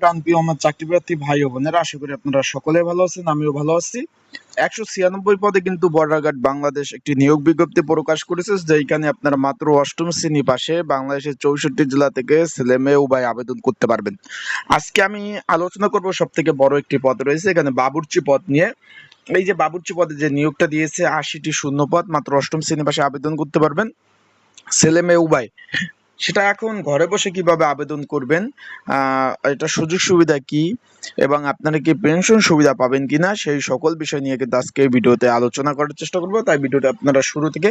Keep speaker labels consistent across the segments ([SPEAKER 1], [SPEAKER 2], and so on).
[SPEAKER 1] প্রাণপ্রিয় আমার চাকরি প্রার্থী ভাই ও বোনেরা, আশা করি আপনারা সকলে ভালো আছেন, আমিও ভালো আছি। একশো ছিয়ানব্বই পদে কিন্তু বর্ডারঘাট বাংলাদেশ একটি নিয়োগ বিজ্ঞপ্তি প্রকাশ করেছে যেখানে আপনারা মাত্র অষ্টম শ্রেণি পাশে বাংলাদেশের চৌষট্টি জেলা থেকে ছেলে মেয়ে উভয় আবেদন করতে পারবেন। আজকে আমি আলোচনা করব সব থেকে বড় একটি পদ রয়েছে, এখানে বাবুর্চি পদ নিয়ে। এই যে বাবুর্চি পদে যে নিয়োগটা দিয়েছে, আশিটি শূন্য পদ, মাত্র অষ্টম শ্রেণি পাশে আবেদন করতে পারবেন। ছেলে মেয়ে উভয়। সেটা এখন ঘরে বসে কীভাবে আবেদন করবেন? এটা সুযোগ সুবিধা কি? এবং আপনারা কি পেনশন সুবিধা পাবেন কিনা? সেই সকল বিষয় নিয়ে কিন্তু আজকে ভিডিওতে আলোচনা করার চেষ্টা করব। তাই ভিডিওটা আপনারা শুরু থেকে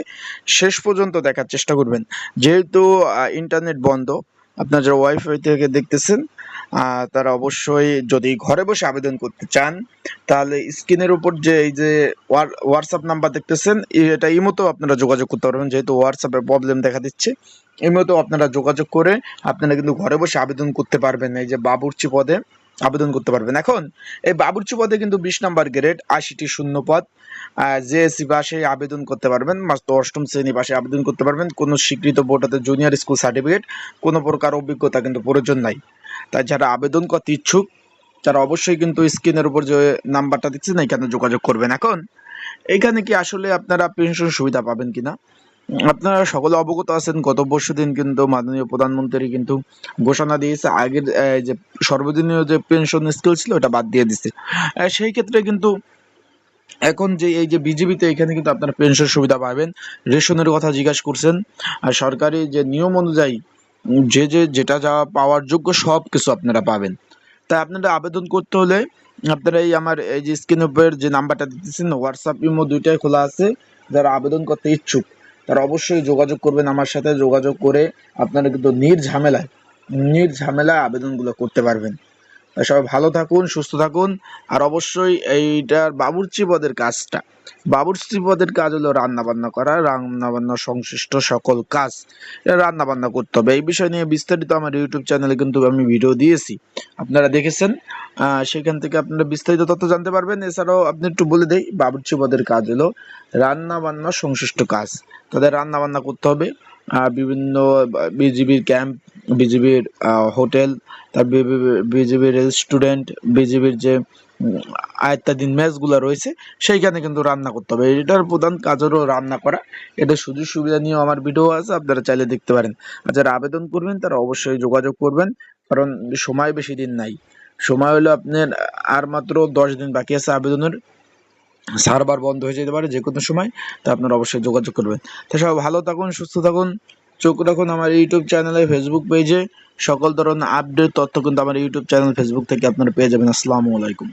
[SPEAKER 1] শেষ পর্যন্ত দেখার চেষ্টা করবেন। যেহেতু ইন্টারনেট বন্ধ, আপনারা যারা ওয়াইফাই থেকে দেখতেছেন তারা অবশ্যই যদি ঘরে বসে আবেদন করতে চান, তাহলে স্ক্রিনের উপর যে এই যে হোয়াটসঅ্যাপ নাম্বার দেখতেছেন এটা ইমোতো আপনারা যোগাযোগ করতে পারবেন, যেহেতু হোয়াটসঅ্যাপে প্রবলেম দেখা দিচ্ছে। ইমোতো আপনারা যোগাযোগ করে আপনারা কিন্তু ঘরে বসে আবেদন করতে পারবেন, এই যে বাবুর্চি পদে আবেদন করতে পারবেন। এখন, এই বাবুর্চি পদে কিন্তু বিশ নাম্বার গ্রেড আশিটি শূন্য পদ জেএসসি বাসে আবেদন করতে পারবেন, মাত্র অষ্টম শ্রেণি বাসে আবেদন করতে পারবেন, কোনো স্বীকৃত বোর্ডাতে জুনিয়র স্কুল সার্টিফিকেট কোনো প্রকার অভিজ্ঞতা কিন্তু প্রয়োজন নাই। তাই যারা আবেদন করতে ইচ্ছুক তারা অবশ্যই কিন্তু স্ক্রিনের উপর যে নাম্বারটা দিচ্ছেন এখানে যোগাযোগ করবেন। এখন এখানে কি আসলে আপনারা পেনশন সুবিধা পাবেন কিনা? আপনারা সকলে অবগত আছেন গত পরশু দিন কিন্তু মাননীয় প্রধানমন্ত্রী কিন্তু ঘোষণা দিয়েছে আগের যে সর্বজনীয় যে পেনশন স্কিল ছিল ওটা বাদ দিয়ে আহ, সেই ক্ষেত্রে কিন্তু এখন যে এই যে বিজেপিতে এখানে কিন্তু আপনারা পেনশন সুবিধা পাবেন রেশনের কথা জিজ্ঞাসা করছেন আর সরকারি যে নিয়ম অনুযায়ী যে যে, যেটা যা পাওয়ার যোগ্য সব কিছু আপনারা পাবেন। তাই আপনারা আবেদন করতে হলে আপনারা এই আমার, এই যে স্ক্রিন উপর যে নাম্বারটা দিতেছেন হোয়াটসঅ্যাপ ইমো দুইটাই খোলা আছে। যারা আবেদন করতে ইচ্ছুক, তারা অবশ্যই যোগাযোগ করবেন আমার সাথে। যোগাযোগ করে আপনারা কিন্তু নির্ঝামেলায় নির্ঝামেলায় আবেদনগুলো করতে পারবেন। সবাই ভালো থাকুন, সুস্থ থাকুন। আর অবশ্যই এইটার বাবুর্চি পদের কাজটা। বাবুর্চি পদের কাজ হলো রান্না বান্না করা রান্না বান্না সংশ্লিষ্ট সকল কাজ। এটা রান্না বান্না করতে হবে। এই বিষয় নিয়ে বিস্তারিত আমার ইউটিউব চ্যানেলে কিন্তু আমি ভিডিও দিয়েছি। আপনারা দেখেছেন সেখান থেকে আপনারা বিস্তারিত তথ্য জানতে পারবেন। এছাড়াও আপনি একটু বলে দেই, বাবুর্চি পদের কাজ হলো রান্না বান্না সংশ্লিষ্ট কাজ। তাদের রান্না বান্না করতে হবে। বিভিন্ন, বিজিবির ক্যাম্প, বিজিবির হোটেল, তার বিজিবির রেস্টুরেন্ট বিজিবির যে আয়ত্তাধীন ম্যাচগুলো রয়েছে, সেইখানে কিন্তু রান্না করতে হবে। এটার প্রধান কাজ হলো রান্না করা। এটা সুযোগ সুবিধা নিয়েও আমার ভিডিও আছে, আপনারা চাইলে দেখতে পারেন। আর যারা আবেদন করবেন, তারা অবশ্যই যোগাযোগ করবেন, কারণ সময় বেশি দিন নাই। সময় হলো আপনার আর মাত্র দশ দিন বাকি আছে আবেদনের। সার্ভার বন্ধ হয়ে যেতে পারে যে কোনো সময়, তা আপনারা অবশ্যই যোগাযোগ করবেন। তো সবাই ভালো থাকুন, সুস্থ থাকুন, চোখ রাখুন আমার ইউটিউব চ্যানেলে ফেসবুক পেজে সকল ধরনের আপডেট তথ্য কিন্তু আমার ইউটিউব চ্যানেল ফেসবুক থেকে আপনারা পেয়ে যাবেন। আসসালামু আলাইকুম।